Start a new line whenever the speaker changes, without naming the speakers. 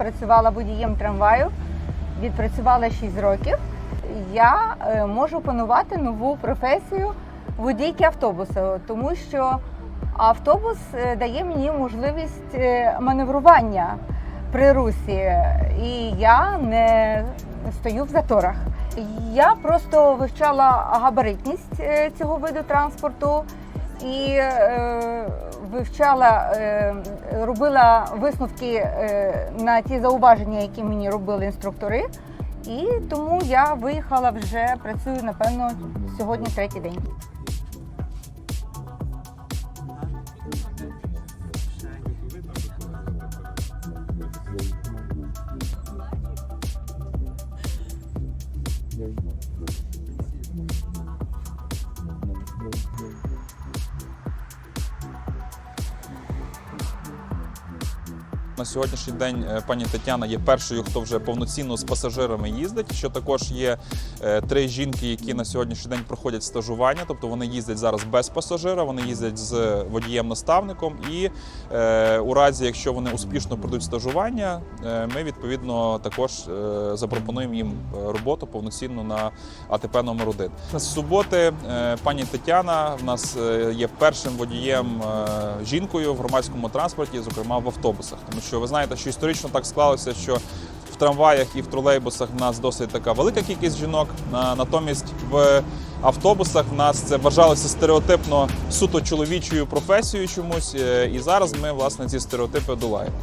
працювала водієм трамваю, відпрацювала 6 років. Я е, можу опанувати нову професію водійки автобусу, тому що автобус е, дає мені можливість е, маневрування при русі, і я не стою в заторах. Я просто вивчала габаритність цього виду транспорту і е, вивчала, е, робила висновки е, на ті зауваження, які мені робили інструктори. І тому я виїхала вже працюю напевно сьогодні третій день.
На сьогоднішній день е, пані Тетяна є першою, хто вже повноцінно з пасажирами їздить. Що також є е, три жінки, які на сьогоднішній день проходять стажування, тобто вони їздять зараз без пасажира, вони їздять з водієм-наставником. І е, у разі, якщо вони успішно пройдуть стажування, е, ми відповідно також запропонуємо їм роботу повноцінну на АТП номер 1 З суботи пані Тетяна в нас є першим водієм жінкою в громадському транспорті, зокрема в автобусах. Тому що ви знаєте, що історично так склалося, що в трамваях і в тролейбусах в нас досить така велика кількість жінок. На- Натомість в автобусах в нас це вважалося стереотипно суто чоловічою професією чомусь. е, І зараз ми власне ці стереотипи долаємо.